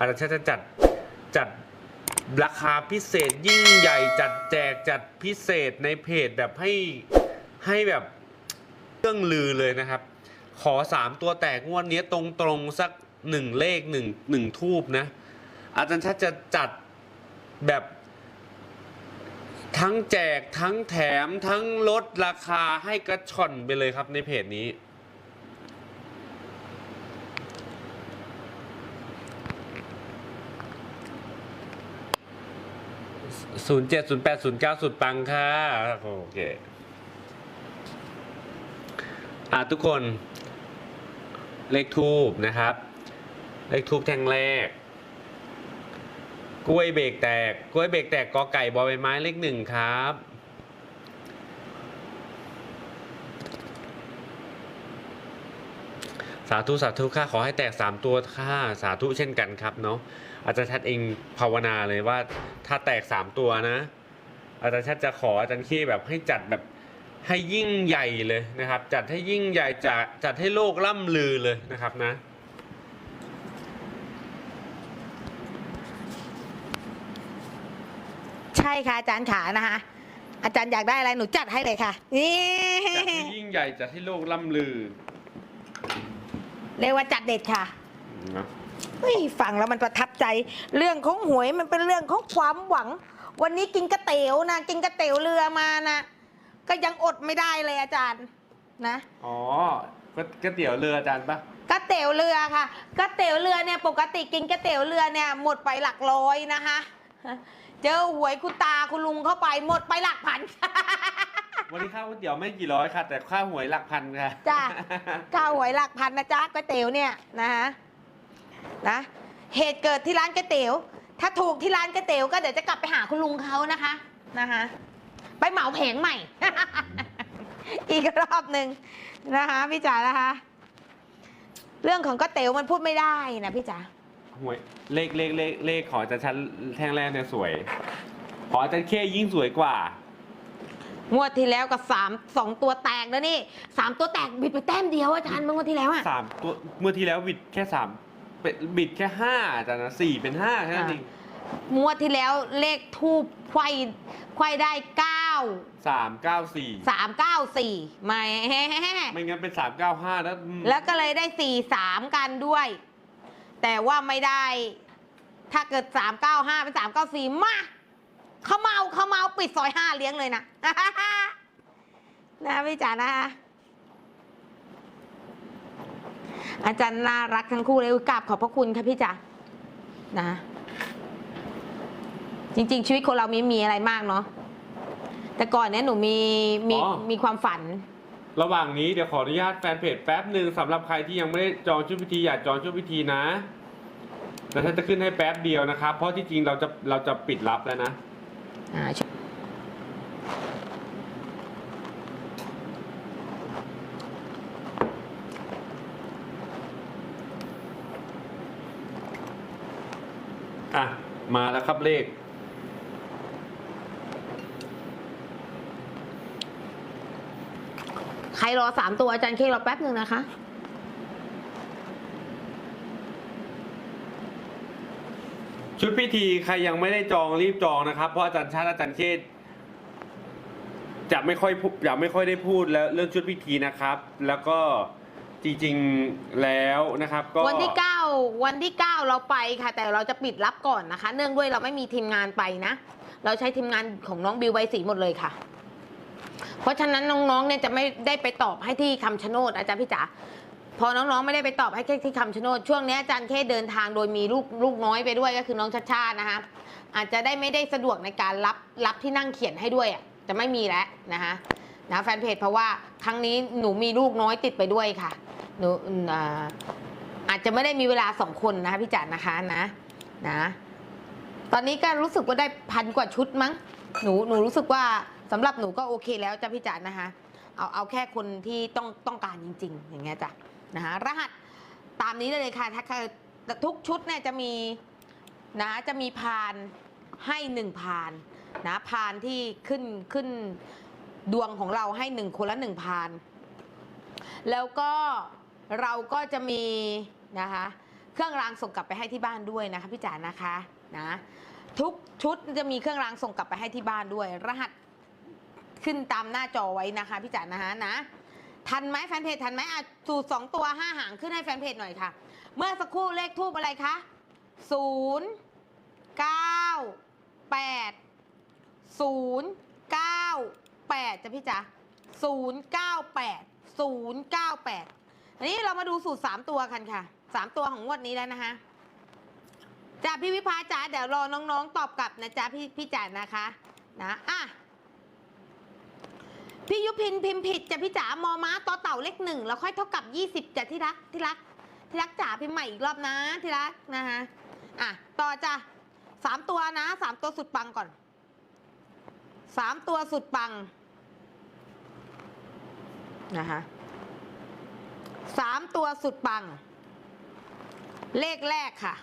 อาจารย์จะจัดจัดราคาพิเศษยิ่งใหญ่จัดแจกจัดพิเศษในเพจแบบให้ให้แบบเรื่องลือเลยนะครับ ขอสามตัวแตกงวดนี้ตรงตรงๆสักหนึ่งเลขหนึ่งหนึ่งทูบนะ อาจารย์ชัดจะจัดแบบทั้งแจกทั้งแถมทั้งลดราคาให้กระชอนไปเลยครับในเพจนี้ ศูนย์เจ็ดศูนย์แปดศูนย์เก้าสุดปังค่ะ โอเค อะทุกคน เลขทูบนะครับ เลขทูบแท่งแรก กล้วยเบรกแตก กล้วยเบรกแตกกอไก่บอใบไม้เลขหนึ่งครับสาธุ สาธุ ค่ะ ขอให้แตกสามตัว ค่ะ สาธุ เช่นกันครับ เนาะ อาจารย์ชัดเองภาวนาเลยว่าถ้าแตกสามตัวนะ อาจารย์ชัดจะขออาจารย์ขี้แบบให้จัดแบบให้ยิ่งใหญ่เลยนะครับ จัดให้ยิ่งใหญ่จัดจัดให้โลกล่ำลือเลยนะครับนะใช่ค่ะอาจารย์ขานะคะอาจารย์อยากได้อะไรหนูจัดให้เลยค่ะนี่จัดให้ยิ่งใหญ่จัดให้โลกล่ำลือ เรียกว่าจัดเด็ดค่ะนะ เฮ้ยฟังแล้วมันประทับใจ เรื่องของหวยมันเป็นเรื่องของความหวัง วันนี้กินก๋วยเตี๋ยวนะกินก๋วยเตี๋ยวเรือมานะก็ยังอดไม่ได้เลยอาจารย์นะอ๋อก็ก๋วยเตี๋ยวเรืออาจารย์ปะก๋วยเตี๋ยวเรือค่ะก๋วยเตี๋ยวเรือเนี่ยปกติกินก๋วยเตี๋ยวเรือเนี่ยหมดไปหลักร้อยนะคะเจอหวยคุณตาคุณลุงเข้าไปหมดไปหลักพันวันนี้ข้าวก๋วยเตี๋ยวไม่กี่ร้อยค่ะ แต่ข้าวหวยหลักพันค่ะจ้าข้าวหวยหลักพันนะจ๊ะก๋วยเตี๋ยวเนี่ยนะฮะ นะ เหตุเกิดที่ร้านก๋วยเตี๋ยว ถ้าถูกที่ร้านก๋วยเตี๋ยวก็เดี๋ยวจะกลับไปหาคุณลุงเขานะคะนะคะไปเหมาแผงใหม่ อีกรอบหนึ่งนะคะพี่จ๋านะคะ เรื่องของก๋วยเตี๋ยวมันพูดไม่ได้นะพี่จ๋าหวยเลขเลขเลขเลขขออาจารย์ชั้นแท่งแรกเนี่ยสวย ขออาจารย์เข้ยิ่งสวยกว่า งวดที่แล้วก็สามสองตัวแตกแล้วนี่สามตัวแตกบิดไปแต้มเดียวอาจารย์เมื่องวดที่แล้วอะสามตัวเมื่อที่แล้วบิดแค่สาม เป็นบิดแค่ห้าอาจารย์นะสี่เป็นห้าแค่นั้นเองงวดที่แล้วเลขทูบไขว้ไขว้ได้เก้าสามเก้าสี่สามเก้าสี่ไม่ ไม่งั้นเป็นสามเก้าห้าแล้วอืมแล้วก็เลยได้สี่สามกันด้วย แต่ว่าไม่ได้ ถ้าเกิดสามเก้าห้าเป็นสามเก้าสี่มาเขาเมาเขาเมาปิดซอยห้าเลี้ยงเลยนะนะพี่จ๋านะคะ อาจารย์น่ารักทั้งคู่เลยอุ๊ยกราบขอบพระคุณค่ะพี่จ๋านะ จริง ๆ ชีวิตคนเรามีมีอะไรมากเนาะแต่ก่อนเนี้ยหนูมีมีมีความฝัน ระหว่างนี้เดี๋ยวขออนุญาตแฟนเพจแป๊บหนึ่งสำหรับใครที่ยังไม่ได้จองชุดพิธีอยากจองชุดพิธีนะแต่ถ้าจะขึ้นให้แป๊บเดียวนะครับ เพราะที่จริงเราจะเราจะปิดรับแล้วนะ อ่าชอะ มาแล้วครับเลข ใครรอสามตัวอาจารย์เครอแป๊บหนึ่งนะคะ ชุดพิธีใครยังไม่ได้จองรีบจองนะครับ เพราะอาจารย์ชาติอาจารย์เชษฐ์จะไม่ค่อยพูจะไม่ค่อยได้พูดแล้วเรื่องชุดพิธีนะครับ แล้วก็จริงๆแล้วนะครับ ก็วันที่9 วันที่ 9 เราไปค่ะ แต่เราจะปิดรับก่อนนะคะ เนื่องด้วยเราไม่มีทีมงานไปนะ เราใช้ทีมงานของน้องบิวใบสีหมดเลยค่ะ เพราะฉะนั้นน้องๆเนี่ยจะไม่ได้ไปตอบให้ที่คำชะโนดอาจารย์พี่จ๋าพอน้องๆไม่ได้ไปตอบให้แค่ที่คำชะโนดช่วงนี้อาจารย์แค่เดินทางโดยมีลูกลูกน้อยไปด้วยก็คือน้องชัดชาตินะคะอาจจะได้ไม่ได้สะดวกในการรับรับที่นั่งเขียนให้ด้วยอะจะไม่มีแล้วนะคะนะแฟนเพจเพราะว่าครั้งนี้หนูมีลูกน้อยติดไปด้วยค่ะหนู อาจจะไม่ได้มีเวลาสองคนนะคะพี่จ๋านะคะนะนะ ตอนนี้ก็รู้สึกว่าได้พันกว่าชุดมั้ง หนูหนูรู้สึกว่าสำหรับหนูก็โอเคแล้วจ้ะพี่จ๋านะคะ เอาเอาแค่คนที่ต้องต้องการจริง ๆ อย่างเงี้ยจ้ะนะคะรหัสตามนี้ได้เลยค่ะถ้าทุกชุดเนี่ยจะมีนะจะมีพานให้หนึ่งพานนะพานที่ขึ้นขึ้นดวงของเราให้หนึ่งคนละหนึ่งพาน แล้วก็เราก็จะมี นะคะ เครื่องรางส่งกลับไปให้ที่บ้านด้วยนะคะพี่จ๋านะคะนะทุกชุดจะมีเครื่องรางส่งกลับไปให้ที่บ้านด้วย รหัสขึ้นตามหน้าจอไว้นะคะพี่จ๋านะคะนะทันไหมแฟนเพจทันไหมอะสูตรสองตัวห้าหางขึ้นให้แฟนเพจหน่อยค่ะ เมื่อสักครู่เลขทูบอะไรคะศูนย์เก้าแปดศูนย์เก้าแปดจะพี่จ๋าศูนย์เก้าแปดศูนย์เก้าแปดอันนี้เรามาดูสูตรสามตัวกันค่ะ สามตัวของงวดนี้แล้วนะคะจ้าพี่วิภาจ๋าเดี๋ยวรอน้องๆ ตอบกลับนะจ๊ะพี่พี่จ๋านะคะนะอะพี่ยุพินพิมพ์ผิดจ้ะพี่จ๋ามอม้าต่อเต่าเลขหนึ่งแล้วค่อยเท่ากับยี่สิบจ้ะที่รักที่รักที่รักจ๋าพิมพ์ใหม่อีกรอบนะที่รักนะคะอะต่อจ้ะสามตัวนะสามตัวสุดปังก่อนสามตัวสุดปังนะคะสามตัวสุดปัง เลขแรกค่ะ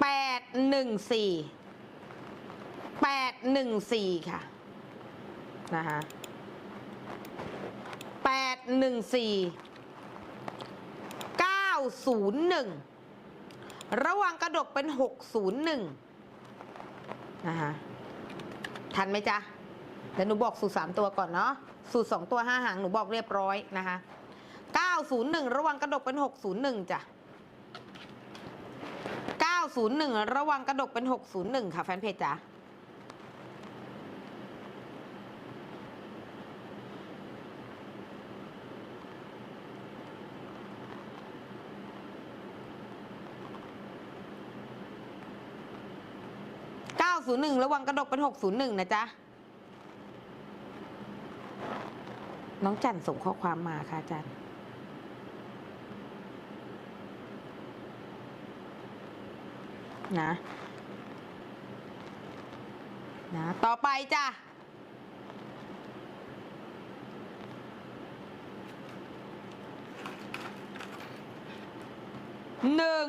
แปดหนึ่งสี่แปดหนึ่งสี่ค่ะนะคะแปดหนึ่งสี่เก้าศูนย์หนึ่งระวังกระดกเป็นหกศูนย์หนึ่งนะคะทันไหมจ๊ะเดี๋ยวหนูบอกสูตรสามตัวก่อนเนาะสูตรสองตัวห้าหางหนูบอกเรียบร้อยนะคะ เก้าศูนย์หนึ่งระวังกระดกเป็นหกศูนย์หนึ่งจ้ะเก้าศูนย์หนึ่งระวังกระดกเป็นหกศูนย์หนึ่งค่ะแฟนเพจจ้ะ901 ระวังกระดกเป็น 601 นะจ๊ะ น้องจันส่งข้อความมาค่ะจัน นะนะต่อไปจ้ะหนึ่ง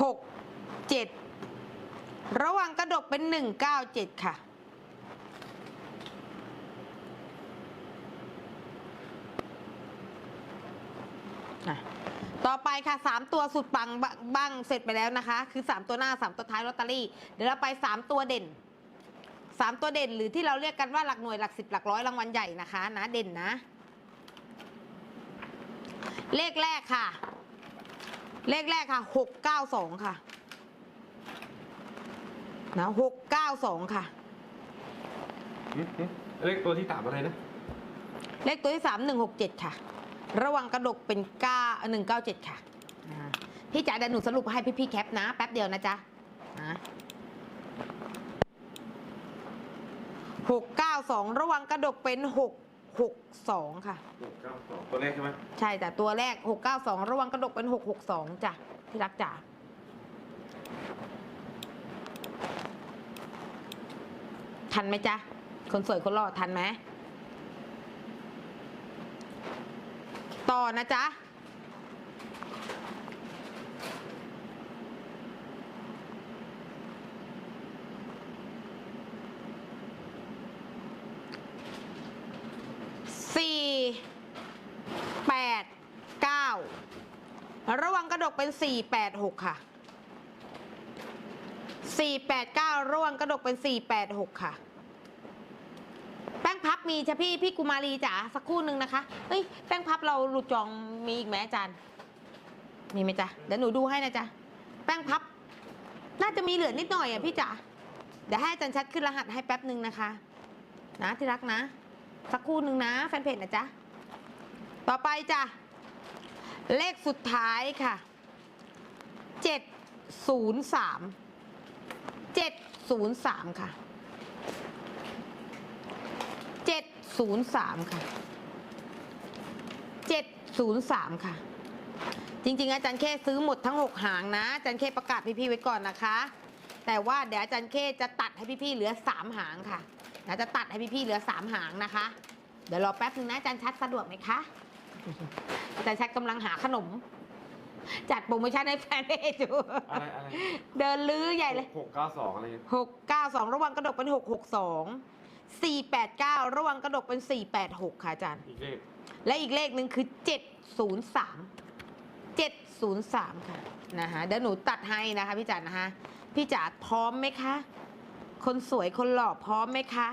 หกเจ็ด ระหวังกระดกเป็นหนึ่งเก้าเจ็ดค่ะ ต่อไปค่ะ 3 ตัวสุดปังบ้างเสร็จไปแล้วนะคะ คือ 3 ตัวหน้า 3 ตัวท้ายลอตเตอรี่ เดี๋ยวเราไป 3 ตัวเด่น 3 ตัวเด่นหรือที่เราเรียกกันว่าหลักหน่วยหลักสิบหลักร้อยรางวัลใหญ่นะคะ นะเด่นนะ เลขแรกค่ะ เลขแรกค่ะหกเก้าสองค่ะ นะหกเก้าสองค่ะหึหึเลขตัวที่สามอะไรนะเลขตัวที่สามหนึ่งหกเจ็ดค่ะ ระวังกระดกเป็นเก้าหนึ่งเก้าเจ็ดค่ะอ่าพี่จ๋าเดี๋ยวหนูสรุปให้พี่พี่ๆแคปนะ แป๊บเดียวนะจ๊ะหกเก้าสองระวังกระดกเป็นหกหกสองค่ะ หกเก้าสองตัวเลขใช่ไหม ใช่แต่ตัวแรก 692 ระวังกระดกเป็น 662จ้ะที่รักจ๋า ทันไหมจ๊ะ คนสวยคนหล่อทันไหมต่อนะจ๊ะสี่แปดเก้าระวังกระดกเป็นสี่แปดหกค่ะ สี่แปดเก้าระวังกระดกเป็นสี่แปดหกค่ะ แป้งพับมีจ้ะพี่ พี่กุมารีจ๋าสักคู่หนึ่งนะคะเฮ้ย แป้งพับเราหลุดจองมีอีกไหมอาจารย์ มีไหมจ๊ะ เดี๋ยวหนูดูให้นะจ๊ะ แป้งพับ น่าจะมีเหลือนิดหน่อยอะพี่จ๋า เดี๋ยวให้อาจารย์ชัดขึ้นรหัสให้แป๊บหนึ่งนะคะ นะที่รักนะ สักคู่หนึ่งนะ แฟนเพจนะจ๊ะ ต่อไปจ้ะ เลขสุดท้ายค่ะ 703 703 ค่ะ 703 ค่ะ 703 ค่ะ จริง ๆ อาจารย์เคซื้อหมดทั้ง 6 หางนะ อาจารย์เคประกาศพี่ ๆ ไว้ก่อนนะคะ แต่ว่าเดี๋ยวอาจารย์เคจะตัดให้พี่ ๆ เหลือ 3 หางค่ะนะจะตัดให้พี่ ๆ เหลือ 3 หางนะคะ เดี๋ยวรอแป๊บนึงนะอาจารย์ชัดสะดวกไหมคะอาจารย์ชัดกำลังหาขนม จัดโปรโมชั่นให้แฟนเพจอยู่เดินลื้อใหญ่เลย หกเก้าสองอะไรหกเก้าสองระวังกระดกเป็นหกหกสองสี่แปดเก้าระวังกระดกเป็น 486 ค่ะอาจารย์ อีกเลขและอีกเลขหนึ่งคือเจ็ดศูนย์สามเจ็ดศูนย์สามค่ะนะคะเดี๋ยวหนูตัดให้นะคะพี่จันนะคะพี่จ๋าพร้อมไหมคะ คนสวยคนหล่อพร้อมไหมคะ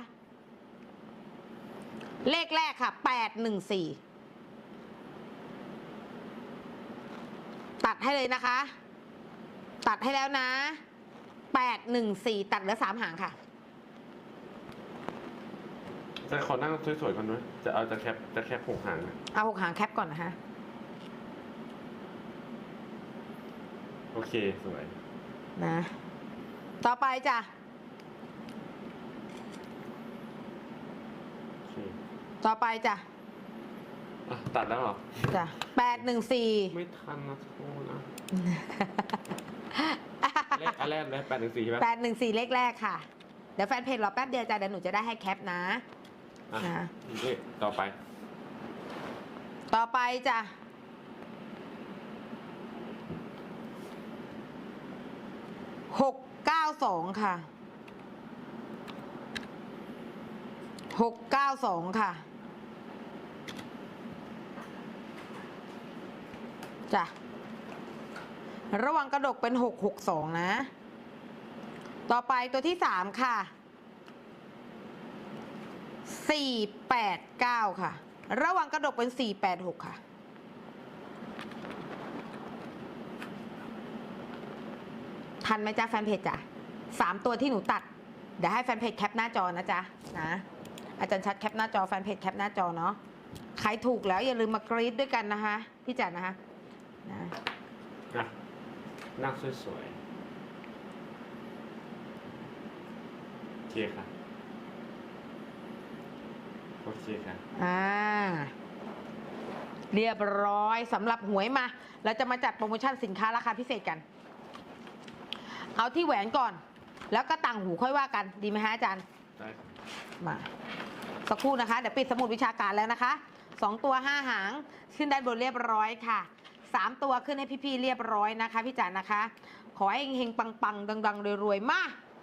เลขแรกค่ะแปดหนึ่งสี่ ตัดให้เลยนะคะ ตัดให้แล้วนะแปดหนึ่งสี่ตัดเหลือสามหางค่ะ จะขอนั่งสวยๆก่อนด้วยจะเอาจะแคปจะแคปหกหางนะเอาหกหางแคปก่อนนะคะโอเคสวย นะ ต่อไปจ้ะโอเค ต่อไปจ้ะ อะตัดแล้วเหรอ จ้ะแปดหนึ่งสี่ไม่ทันนะโทษนะเลขอันแรกเลยแปดหนึ่งสี่ใช่ไหมแปดหนึ่งสี่เลขแรกค่ะ เดี๋ยวแฟนเพจรอแป๊บเดียวจ้ะเดี๋ยวหนูจะได้ให้แคปนะ อะนะอีกเลขต่อไป ต่อไปจ้ะหกเก้าสองค่ะหกเก้าสองค่ะ จ้ะ ระวังกระดกเป็นหกหกสองนะ ต่อไปตัวที่สามค่ะสี่แปดเก้าค่ะ ระวังกระดกเป็นสี่แปดหกค่ะทันไหมจ๊ะแฟนเพจจ้ะสามตัวที่หนูตัด เดี๋ยวให้แฟนเพจแคปหน้าจอนะจ๊ะนะอาจารย์ชัดแคปหน้าจอแฟนเพจแคปหน้าจอเนาะใครถูกแล้วอย่าลืมมากรี๊ดด้วยกันนะคะ พี่จัดนะคะ นะอะนั่งสวยๆโอเคค่ะโอเคค่ะอ่าเรียบร้อยสำหรับหวยมา เราจะมาจัดโปรโมชั่นสินค้าราคาพิเศษกัน เอาที่แหวนก่อน แล้วก็ต่างหูค่อยว่ากันดีไหมฮะอาจารย์ ได้ค่ะมาสักครู่นะคะ เดี๋ยวปิดสมุดวิชาการแล้วนะคะสองตัวห้าหาง ขึ้นด้านบนเรียบร้อยค่ะ สามตัวขึ้นให้พี่ๆเรียบร้อยนะคะ พี่จ๋านะคะ ขอให้เฮงๆปังๆดังๆรวยๆมา